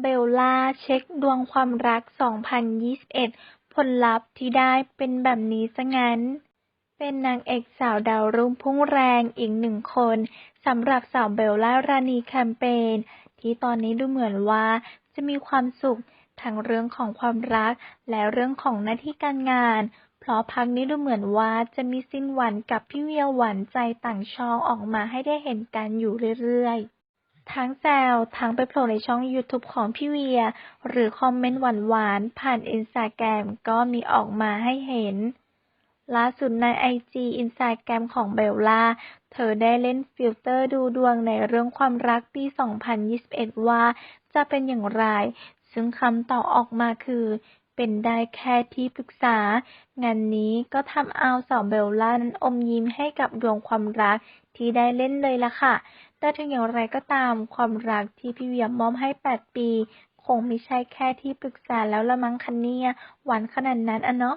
เบลล่าเช็คดวงความรัก2021ผลลัพธ์ที่ได้เป็นแบบนี้ซะงั้น เป็นนางเอกสาวดาวรุ่งพุ่งแรงอีกหนึ่งคนสำหรับสาวเบลล่ารานีแคมเปญที่ตอนนี้ดูเหมือนว่าจะมีความสุขทั้งเรื่องของความรักและเรื่องของหน้าที่การงาน เพราะพักนี้ดูเหมือนว่าจะมีสิ้นหวันกับพี่เวียหวานใจต่างช่องออกมาให้ได้เห็นกันอยู่เรื่อยๆ ทั้งแซวทั้งไปโผล่ในช่อง YouTube ของพี่เวีย หรือคอมเมนต์หวานๆ ผ่านอินสตาแกรมก็มีออกมาให้เห็น ล่าสุดในไอจีอินสตาแกรมของเบลล่า เธอได้เล่นฟิลเตอร์ดูดวงในเรื่องความรักปี 2021 ว่าจะเป็นอย่างไร ซึ่งคำตอบออกมาคือ เป็นได้แค่ที่ปรึกษา งานนี้ก็ทำเอาสาวเบลล่านั้นอมยิ้มให้กับดวงความรักที่ได้เล่นเลยล่ะค่ะ แต่ถึงอย่างไรก็ตามความรักที่พี่เวียมอมให้ 8 ปี คงไม่ใช่แค่ที่ปรึกษาแล้วละมั้งคะเนี่ยหวานขนาดนั้นอะเนาะ